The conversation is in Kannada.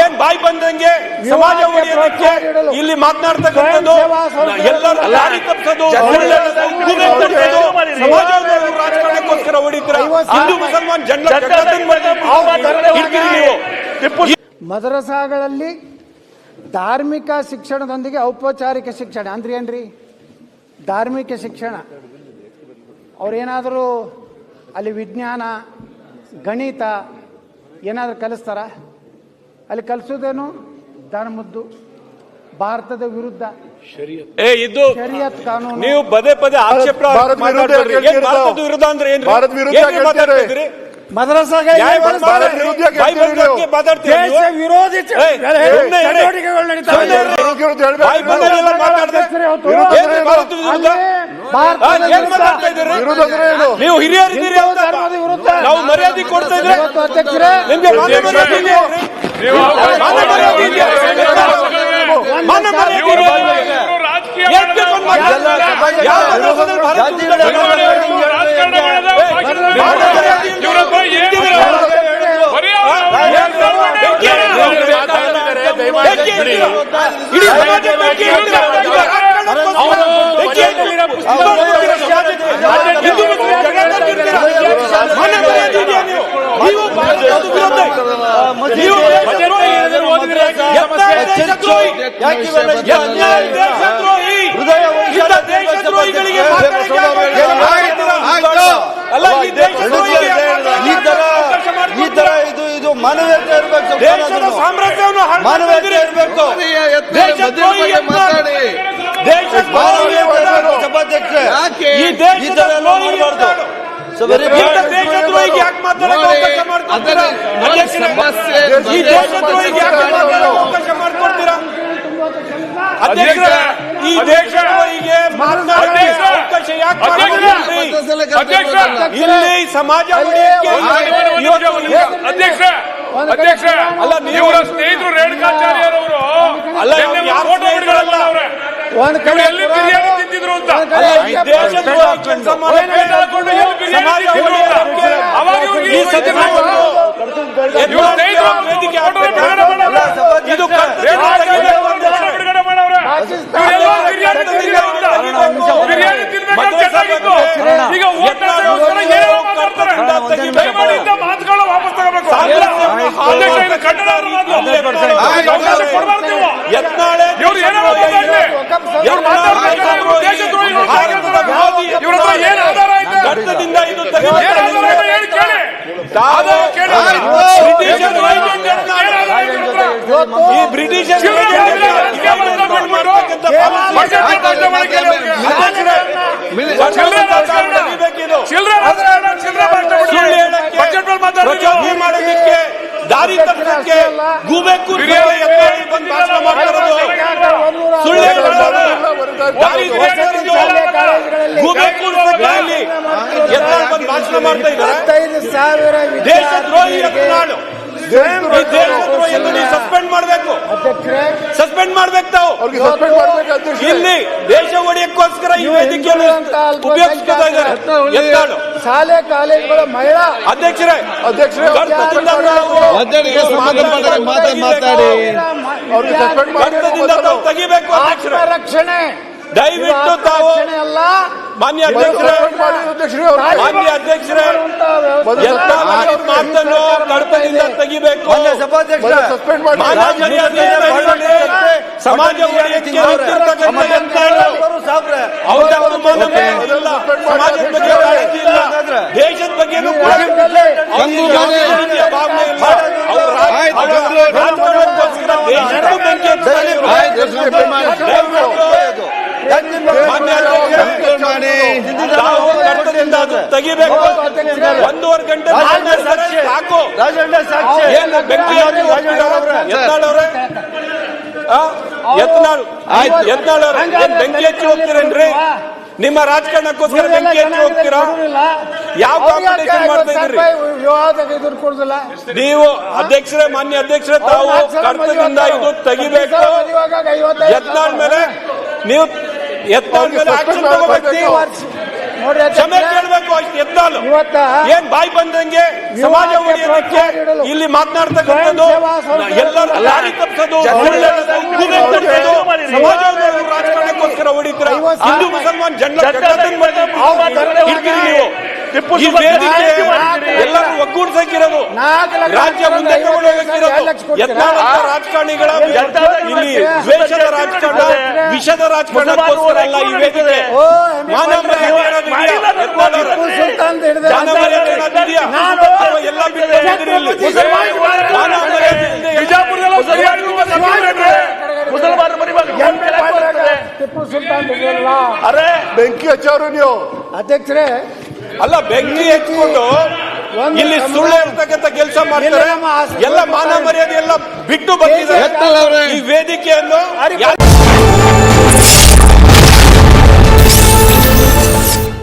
ಏನ್ ಬಾಯಿ ಬಂದಂಗೆ ಸಮಾಜ ಉಳಿಯೋದಕ್ಕೆ ಇಲ್ಲಿ ಮಾತನಾಡ್ತಕ್ಕಂಥದ್ದು ಎಲ್ಲರೂ ಹೊಡಿತರ ತಪ್ಪಿಸೋದು ಸಮಾಜ ರಾಜಕಾರಣಕ್ಕೋಸ್ಕರ ಹೊಡಿತೀರ ಹಿಂದೂ ಮುಸಲ್ಮಾನ್ ಜನರ ಮದರಸಾಗಳಲ್ಲಿ ಧಾರ್ಮಿಕ ಶಿಕ್ಷಣದೊಂದಿಗೆ ಔಪಚಾರಿಕ ಶಿಕ್ಷಣ. ಅಂದ್ರೆ ಏನ್ರಿ? ಧಾರ್ಮಿಕ ಶಿಕ್ಷಣ. ಅವ್ರೇನಾದರೂ ಅಲ್ಲಿ ವಿಜ್ಞಾನ ಗಣಿತ ಏನಾದರೂ ಕಲಿಸ್ತಾರ? ಅಲ್ಲಿ ಕಲಿಸೋದೇನು? ಧರ್ಮದ್ದು ಭಾರತದ ವಿರುದ್ಧ. ಏ ಇದು ಶರಿಯತ್ ಕಾನೂನು. ನೀವು ಪದೇ ಪದೇ ಆಕ್ಷೇಪ ಭಾರತ ವಿರುದ್ಧ ಅಂದ್ರೆ ಏನು ಭಾರತ ವಿರುದ್ಧ? ಮದರಸಾಗೆ ವಿರೋಧಿ. ಚಟುವಟಿಕೆಗಳು ನಡೀತಾ ನೀವು ಹಿರಿಯರಿದ್ದೀರಿ ನಾವು ಮರ್ಯಾದೆ ಕೊಡ್ತಾ ಇದ್ರೆ ನಿಮ್ಗೆ ಮಾನ ದೇಶದ್ರೋಹಿಗಳಿಗೆ ಮಾತಾಡಕ್ಕೆ ಆಗ್ತಿಲ್ಲ. ಅಲ್ಲ ಈ ದೇಶದ್ರೋಹಿಗೆ ಇದು ಮಾನವೀಯತೆ ಇರಬೇಕು ದೇಶದ ಸಾಮ್ರಾಜ್ಯವನ್ನು ಮಾನವೀಯತೆ ಇರಬೇಕು. ಸಭಾಧ್ಯಕ್ಷೆ ಈ ಈ ದೇಶದ ಮಾಡಬಾರ್ದು. ಯತ್ನಾಳ್. ಸೊ ವೆರಿ ಇಂಥ ಇಲ್ಲಿ ಸಮಾಜ ಅಧ್ಯಕ್ಷ ಅಧ್ಯಕ್ಷ ಅಲ್ಲ, ನೀವು- ಸ್ನೇಹಿತರು ರೇಣುಕಾಚಾರ್ಯರವರು ಅಲ್ಲ, ಫೋಟೋ ಸ್ನೇಹಿತರಲ್ಲ? ಬಿಡುಗಡೆ ಒಂದ್ ಕಡೆ ಎಲ್ಲಿ ಬಿರಿಯಾನಿ ತಿಂತಿದ್ರು ಅಂತ ಈ ದೇಶದ್ರೋಹಿ ಕೆಲಸ ಮಾಡಕ್ಕೆ ಕೈ ಹಾಕೊಂಡು ಎಲ್ಲಿ ಬಿರಿಯಾನಿ ಸಮಾಜ ತಿಂತಿದ್ರು ಅಂತ. ಉಳಿಯಕ್ಕೆ ಅವಾಗ ಇವ್ರಿಗೆ ಈ ಈ ಸತ್ಯವನ್ನು ಇವ್ರ ಸ್ನೇಹಿತರು ವೇದಿಕೆ ಫೋಟೋ ಹಾಕ್ಬೇಕು. ಬಿಡುಗಡೆ ಮಾಡವ್ರೆ. ಇದು ಕರ್ತವ್ಯ ರೇಣುಕಾಚಾರ್ಯರವರು ಫೋಟೋ ಬಿಡುಗಡೆ ಮಾಡವ್ರೆ. ಇವರೆಲ್ಲ ಬಿರಿಯಾನಿ ತಿಂತಿದ್ರು ಅಂತ. ಬಿರಿಯಾನಿ ತಿನ್ಬೇಕಾದ್ರೆ ಚೆನ್ನಾಗಿತ್ತು. ಈಗ ಓಟ್ ಹಾಕೋಸ್ಕರ ಏನೇನೋ ಮಾತಾಡ್ತಾರೆ. ದಯಮಾಡಿ ಇಂಥ ಮಾತುಗಳನ್ನ ವಾಪಸ್ ತಗೋಬೇಕು. ಅಧ್ಯಕ್ಷ, ಇದು ಕನ್ನಡ ಅವ್ರ ಮಾತು. ಇದಕ್ಕೆ ಅವಕಾಶ ಕೊಡ್ಬಾರ್ದು ನೀವು. ಯತ್ನಾಳೆ ಇವ್ರು ಏನೋ ಮಾತಾಡ್ಲಿ. ಇವ್ರು ಮಾತಾಡ್ಬೇಕಾದ್ರೆ ದೇಶದ್ರೋಹಿಗಳು ಭಾರತದ ವಿರೋಧಿ ಇವ್ರ ಹತ್ರ ಏನ್ ಆಧಾರ ಐತೆ? ಗರ್ತದಿಂದ ಇದು ಏನ್ ಆಧಾರ ಐತೆ ಹೇಳಿ ಕೇಳಿ. ಆಧಾರ ಕೇಳಿ. ಬ್ರಿಟಿಷರು ಏನ್ ಏನ್ ಆಧಾರ ಐತೆ ಇವ್ರ ಹತ್ರ? ಈ ಬ್ರಿಟಿಷರ್ ಚಿಲ್ಲರೆ ರಾಜಕೀಯ ರಾಜಕೀಯ ಮಾಡ್ಕೊಂಡು ಮಾಡ್ತಕ್ಕಂಥ ಬಜೆಟ್ ಭಾಷಣ ಮಾಡಕ್ಕೆ ಹೇಳಿ ಅವ್ರಿಗೆ. ಚಿಲ್ಲರೆ ರಾಜಕಾರಣ. ಚಿಲ್ಲರೆ ರಾಜಕಾರಣ, ಚಿಲ್ಲರೆ ಭಾಷಣ ಸುಳ್ಳು ಮಾಡಿ. ಹೇಳಕ್ಕೆ, ಬಜೆಟ್ ಮೇಲೆ ಮಾತಾಡಿ ಪ್ರಚೋದನೆ ನೀವು. ಮಾಡೋದಕ್ಕೆ ದಾರಿ ತಪ್ಪಕ್ಕೆ ಗೂಬೆ ಕೂರ್ಸೋದು ಎತ್ತಾಳಿ ಬಂದು ಭಾಷಣ ಮಾಡ್ತಿರೋದು ಸುಳ್ಳು ಎತ್ತಾಳಿ ಬಂದು ಭಾಷಣ ಮಾಡ್ತಾ ಇದ್ದಾರೆ. ಇಪ್ಪತ್ತೈದು ಸಾವಿರ ದೇಶದ್ರೋಹಿ ವಿದ್ಯಾರ್ಥಿಗಳಿಗೆ ಎತ್ತಾಳು ಈ ಸಸ್ಪೆಂಡ್ ಮಾಡಬೇಕು. ಅಧ್ಯಕ್ಷರೇ ಸಸ್ಪೆಂಡ್ ಮಾಡ್ಬೇಕು ತಾವು. ಅವ್ರಿಗೆ ಸಸ್ಪೆಂಡ್ ಮಾಡ್ಬೇಕು ಅಧ್ಯಕ್ಷ ಇಲ್ಲಿ ದೇಶ ಒಡೆಯಕ್ಕೋಸ್ಕರ ಈ ವೇದಿಕೆಯನ್ನು ಉಪಯೋಗಿಸ್ಕೊತಾ ಇದ್ದಾರೆ. ಎತ್ತಾಳು ಶಾಲೆ ಕಾಲೇಜುಗಳ ಮಹಿಳಾ ಅಧ್ಯಕ್ಷರೇ ಅಧ್ಯಕ್ಷರೇ suspend ನಾವು ಮಾತಾಡಿ, ಮಾತಾಡಿ. ಅವ್ರಿಗೆ ಸಸ್ಪೆಂಡ್ ತಾವು ತೆಗಿಬೇಕು ಅಧ್ಯಕ್ಷರೇ. ರಕ್ಷಣೆ ದಯವಿಟ್ಟು ತಾವು ಅಲ್ಲ. ಮಾನ್ಯ ಅಧ್ಯಕ್ಷರೇ. ಮಾನ್ಯ ಅಧ್ಯಕ್ಷರೇ. ಎಲ್ಲ ಮಾತನ್ನು ಕಡತದಿಂದ ತೆಗಿಬೇಕು. ಸಭಾಧ್ಯಕ್ಷ ಸಸ್ಪೆಂಡ್ ಮಾಡಿ ಸಮಾಜ ಒಡೆಯಕ್ಕೆ ನಿಂತಿರ್ತಕ್ಕಂಥ ಎತ್ತಾಳು. ಅವರು ಸಾಬ್ರೆ ಅವ್ರ ಮಾನ ಮರ್ಯಾದೆ ಇಲ್ಲ. ಸಮಾಜದ ಬಗ್ಗೆ ಕಾಳಜಿ ಇಲ್ಲ ದೇಶದ ಬಗ್ಗೆನೂ ಕೂಡ ಅವ್ರಿಗೆ ಯಾವುದೇ ರೀತಿಯ ಭಾವನೆ ಇಲ್ಲ. ಅವ್ರು ರಾಜ- ಅವ್ರ ರಾಜಕಾರಣಕ್ಕೋಸ್ಕರ ದೇಶಕ್ಕೂ ಬೆಂಕಿ ಹಚ್ತಾರೆ. ಮಾನ್ಯ ಅಧ್ಯಕ್ಷರೇ, ತಾವು ಕರ್ತದಿಂದ ಅದು ತೆಗಿಬೇಕು. ಒಂದೂವರೆ ಗಂಟೆ ಸಾಕು. ಏನು ಬೆಂಕಿ ಹಚ್ಚಿ ಹೋಗ್ತೀರಾ? ಯತ್ನಾಳ್ ಅವ್ರೆ? ಆ? ಯತ್ನಾಳ್ ಯತ್ನಾಳ್ ಬೆಂಕಿ ಹಚ್ಚಿ ಹೋಗ್ತೀರೇನ್ರಿ? ನಿಮ್ಮ ರಾಜಕಾರಣಕ್ಕೋಸ್ಕರ ಬೆಂಕಿ ಹಚ್ಚಿ ಹೋಗ್ತೀರಾ? ಯಾವ ಕಾಂಪಿಟೇಷನ್ ಮಾಡ್ತಾ ಇದ್ದೀರಿ? ಎದುರು ನೀವು ಅಧ್ಯಕ್ಷರೇ ಮಾನ್ಯ ಅಧ್ಯಕ್ಷರೇ ತಾವು ಕರ್ತದಿಂದ ಇದು ತೆಗಿಬೇಕು. ಎತ್ತಾದ್ಮೇಲೆ ಮೇಲೆ ನೀವು ಎತ್ತಾದ್ಮೇಲೆ ಮೇಲೆ ಆಕ್ಷನ್ ತಗೋಬೇಕು ಕ್ಷಮೆ ಕೇಳಬೇಕು ಸಿಗ್ನಲ್ ಇವತ್ತ ಏನ್ ಬಾಯಿ ಬಂದಂಗೆ ಸಮಾಜ ನೀಡಲು ಇಲ್ಲಿ ಮಾತನಾಡ್ತಕ್ಕಂಥದ್ದು ಎಲ್ಲರೂ ಲಾರಿ ತಪ್ಪಿಸೋದು ನೀವು ರಾಜಕಾರಣಕ್ಕೋಸ್ಕರ ಹೊಡಿತೀರ ಹಿಂದೂ ಮುಸಲ್ಮಾನ್ ಜನ ಜಗತ್ತನ್ನ ಇರ್ತೀರಿ ನೀವು ಟಿಪ್ಪು ಎಲ್ಲರೂ ಒಗ್ಗೂಡ್ಸಕ್ಕಿರೋದು ರಾಜ್ಯ ಮುಂದೆ ಐವತ್ತು ತಗೊಂಡೋಗಕ್ಕಿರೋದು ಎರಡು ಲಕ್ಷ ಕೊಡ್ತೀರಾ? ಯತ್ನಾಳ್ ಅಂತ ರಾಜಕಾರಣಿಗಳ ಇಲ್ಲಿ ದ್ವೇಷದ ರಾಜಕಾರಣ ವಿಷದ ರಾಜಕಾರಣಕ್ಕೋಸ್ಕರ ಅಲ್ಲ ಈ ವೇದಿಕೆ. ಎಲ್ಲ ಮುಸಲ್ಮಾನರ ಅರೆ. ಬೆಂಕಿ ಹಚ್ಚೋರು ನೀವು. ಅಧ್ಯಕ್ಷರೇ ಅಲ್ಲ ಬೆಂಕಿ ಹಚ್ಕೊಂಡು ಒಂದು ಇಲ್ಲಿ ಸುಳ್ಳೆ ಹೇಳ್ತಕ್ಕಂಥ ಕೆಲಸ ಮಾಡ್ತಾರೆ ಎಲ್ಲ ಮಾನ ಮರ್ಯಾದೆ ಎಲ್ಲ ಬಿಟ್ಟು ಬಂದಿದ್ದಾರೆ ಅವರೇ. ಈ ವೇದಿಕೆಯನ್ನು